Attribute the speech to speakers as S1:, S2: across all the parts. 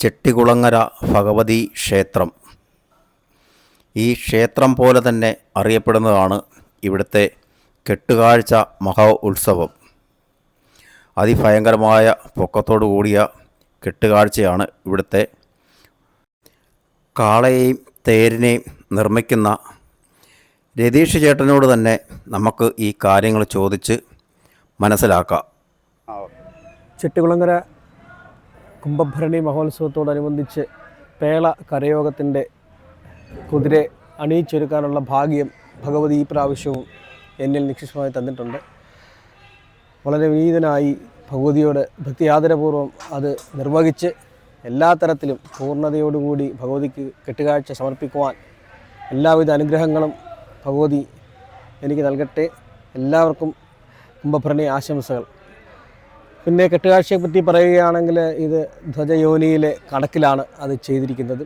S1: ചെട്ടികുളങ്ങര ഭഗവതി ക്ഷേത്രം. ഈ ക്ഷേത്രം പോലെ തന്നെ അറിയപ്പെടുന്നതാണ് ഇവിടുത്തെ കെട്ടുകാഴ്ച മഹോ ഉത്സവം. അതിഭയങ്കരമായ പൊക്കത്തോടു കൂടിയ കെട്ടുകാഴ്ചയാണ് ഇവിടുത്തെ കാളയെയും തേരിനെയും നിർമ്മിക്കുന്ന. രതീഷ് ചേട്ടനോട് തന്നെ നമുക്ക് ഈ കാര്യങ്ങൾ ചോദിച്ച് മനസ്സിലാക്കാം.
S2: ചെട്ടികുളങ്ങര കുംഭഭരണി മഹോത്സവത്തോടനുബന്ധിച്ച് പേള കരയോഗത്തിന്റെ കുതിരെ അണിയിച്ചൊരുക്കാനുള്ള ഭാഗ്യം ഭഗവതി ഈ പ്രാവശ്യവും എന്നിൽ നിക്ഷിപ്തമായി തന്നിട്ടുണ്ട്. വളരെ വിനീതനായി ഭഗവതിയോട് ഭക്തിയാദരപൂർവം അത് നിർവഹിച്ച് എല്ലാ തരത്തിലും പൂർണതയോടുകൂടി ഭഗവതിക്ക് കെട്ടുകാഴ്ച സമർപ്പിക്കുവാൻ എല്ലാവിധ അനുഗ്രഹങ്ങളും ഭഗവതി എനിക്ക് നൽകട്ടെ. എല്ലാവർക്കും കുംഭഭരണി ആശംസകൾ. പിന്നെ കെട്ടുകാഴ്ചയെ പറ്റി പറയുകയാണെങ്കിൽ ഇത് ധ്വജയോനിയിലെ കണക്കിലാണ് അത് ചെയ്തിരിക്കുന്നത്.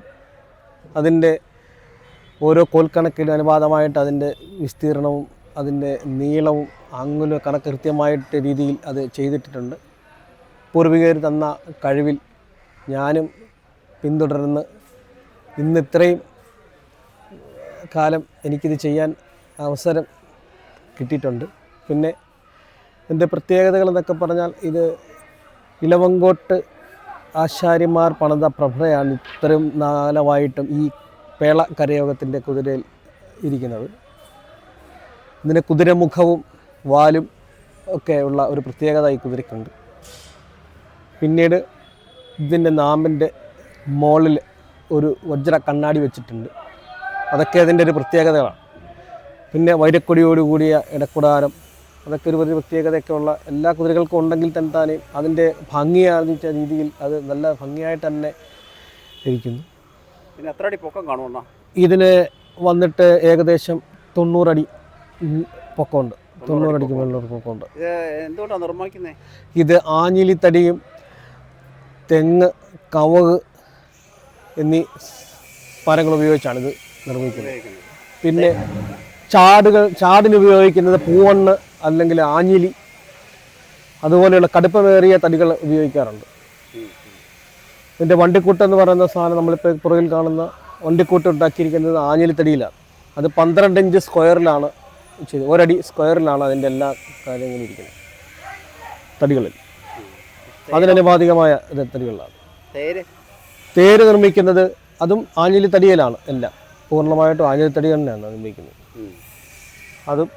S2: അതിന്റെ ഓരോ കോൽക്കണക്കിന് അനുപാതമായിട്ട് അതിന്റെ വിസ്തീർണവും അതിന്റെ നീളവും അങ്ങുല കണക്ക് കൃത്യമായിട്ട് രീതിയിൽ അത് ചെയ്തിട്ടിട്ടുണ്ട്. പൂർവികർ തന്ന കഴിവിൽ ഞാനും പിന്തുടർന്ന് ഇന്ന് ഇത്രയും കാലം എനിക്കിത് ചെയ്യാൻ അവസരം കിട്ടിയിട്ടുണ്ട്. പിന്നെ ഇതിന്റെ പ്രത്യേകതകൾ എന്നൊക്കെ പറഞ്ഞാൽ ഇത് ഇലവങ്കോട്ട് ആശാരിമാർ പണിത പ്രഭയാണ് ഇത്രയും നാലമായിട്ടും ഈ പേള കരയോഗത്തിന്റെ കുതിരയിൽ ഇരിക്കുന്നത്. ഇതിന് കുതിരമുഖവും വാലും ഒക്കെ ഉള്ള ഒരു പ്രത്യേകത ഈ കുതിരയ്ക്കുണ്ട്. പിന്നീട് ഇതിന്റെ നാമ്പിന്റെ മോളിൽ ഒരു വജ്ര കണ്ണാടി വെച്ചിട്ടുണ്ട്. അതൊക്കെ അതിന്റെ ഒരു പ്രത്യേകതകളാണ്. പിന്നെ വൈരക്കൊടിയോടുകൂടിയ ഇടക്കുടാരം അതൊക്കെ ഒരു വലിയ പ്രത്യേകതയൊക്കെ ഉള്ള എല്ലാ കുതിരകൾക്കും ഉണ്ടെങ്കിൽ തന്നെ താനേ അതിന്റെ ഭംഗിയാർജിച്ച രീതിയിൽ അത് നല്ല ഭംഗിയായിട്ട് തന്നെ ഇരിക്കുന്നു.
S1: പിന്നെ എത്ര അടി പൊക്കം കാണുമെന്നാ
S2: ഇതിന് വന്നിട്ട് ഏകദേശം തൊണ്ണൂറടി പൊക്കമുണ്ട്. തൊണ്ണൂറടിക്ക് മുകളിലൊരു പൊക്കമുണ്ട്.
S1: ഇത് എന്തുകൊണ്ടാണ് നിർമ്മിക്കുന്നത്
S2: ഇത് ആഞ്ഞിലിത്തടിയും തെങ്ങ് കവക് എന്നീ മരങ്ങൾ ഉപയോഗിച്ചാണ് ഇത് നിർമ്മിക്കുന്നത്. പിന്നെ ചാടുകൾ ചാടിന് ഉപയോഗിക്കുന്നത് പൂവണ്ണ് അല്ലെങ്കിൽ ആഞ്ഞിലി അതുപോലെയുള്ള കടുപ്പമേറിയ തടികൾ ഉപയോഗിക്കാറുണ്ട്. ഇതിന്റെ വണ്ടിക്കൂട്ട് എന്ന് പറയുന്ന സാധനം നമ്മളിപ്പോൾ പുറകിൽ കാണുന്ന വണ്ടിക്കൂട്ട് ഉണ്ടാക്കിയിരിക്കുന്നത് ആഞ്ഞിലി തടിയിലാണ്. അത് പന്ത്രണ്ട് ഇഞ്ച് സ്ക്വയറിലാണ് ചെയ്ത് ഒരടി സ്ക്വയറിലാണ് അതിന്റെ എല്ലാ കാര്യങ്ങളും ഇരിക്കുന്നത്. തടികളിൽ. അതിനനുപാതികമായ തടികളിലാണ്.
S1: തേര്?
S2: തേര് നിർമ്മിക്കുന്നത് അതും ആഞ്ഞിലി തടിയിലാണ് എല്ലാം. പൂർണമായിട്ടും ആഞ്ഞിലി തടി തന്നെയാണ് നിർമ്മിക്കുന്നത്. അതും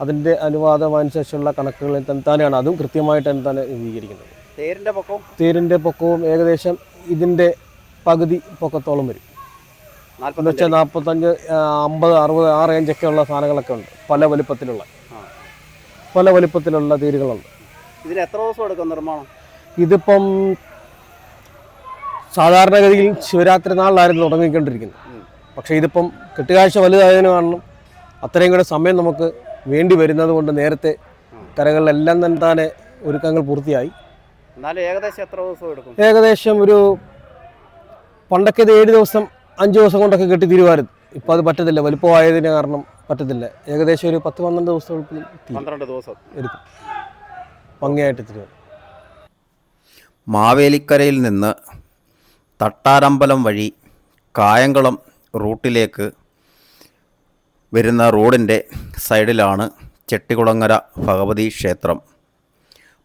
S2: അതിന്റെ അനുവാദമനുസരിച്ചുള്ള കണക്കുകളിൽ കണക്കുകൾ തന്നെയാണ് അതും കൃത്യമായിട്ട് തന്നെ രൂപീകരിക്കുന്നത്
S1: തേരിന്റെ പൊക്കവും?
S2: തേരിന്റെ പൊക്കവും ഏകദേശം ഇതിന്റെ പകുതി പൊക്കത്തോളം വരും. എന്ന് വെച്ചാൽ നാൽപ്പത്തഞ്ച് അമ്പത് അറുപത് ആ റേഞ്ചൊക്കെ ഉള്ള സാധനങ്ങളൊക്കെ ഉണ്ട് പല വലുപ്പത്തിലുള്ള. പല വലുപ്പത്തിലുള്ള തേരുകളുണ്ട്.
S1: ഇതിന് എത്ര ദിവസം എടുക്കും നിർമ്മാണം?
S2: ഇതിപ്പം സാധാരണഗതിയിൽ ശിവരാത്രി നാളിലായിരുന്നു തുടങ്ങിക്കൊണ്ടിരിക്കുന്നത്. പക്ഷേ ഇതിപ്പം കെട്ടുകാഴ്ച വലുതായതിനു കാരണം അത്രയും കൂടെ സമയം നമുക്ക് വേണ്ടി വരുന്നത് കൊണ്ട് നേരത്തെ കരകളിലെല്ലാം തന്നെ തന്നെ ഒരുക്കങ്ങൾ പൂർത്തിയായി.
S1: ഏകദേശം എത്ര ദിവസം എടുക്കും?
S2: ഏകദേശം ഒരു പണ്ടൊക്കെ ഇത് ഏഴ് ദിവസം അഞ്ച് ദിവസം കൊണ്ടൊക്കെ കെട്ടി തീരുമായിരുന്നു ഇപ്പോൾ അത് പറ്റത്തില്ല വലുപ്പമായതിന് കാരണം പറ്റത്തില്ല. ഏകദേശം ഒരു പത്ത് പന്ത്രണ്ട് ദിവസം തീരും
S1: പന്ത്രണ്ട് ദിവസം.
S2: എടുക്കും. ഭംഗിയായിട്ട് തീരുമാനം
S1: മാവേലിക്കരയിൽ നിന്ന് തട്ടാരമ്പലം വഴി കായംകുളം റൂട്ടിലേക്ക് വരുന്ന റോഡിന്റെ സൈഡിലാണ് ചെട്ടികുളങ്ങര ഭഗവതി ക്ഷേത്രം.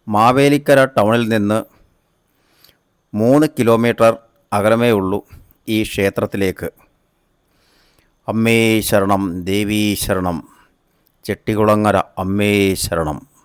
S1: മാവേലിക്കര ടൗണിൽ നിന്ന് മൂന്ന് കിലോമീറ്റർ അകലമേ ഉള്ളൂ ഈ ക്ഷേത്രത്തിലേക്ക്. അമ്മേ ശരണം ചെട്ടികുളങ്ങര അമ്മേ ശരണം.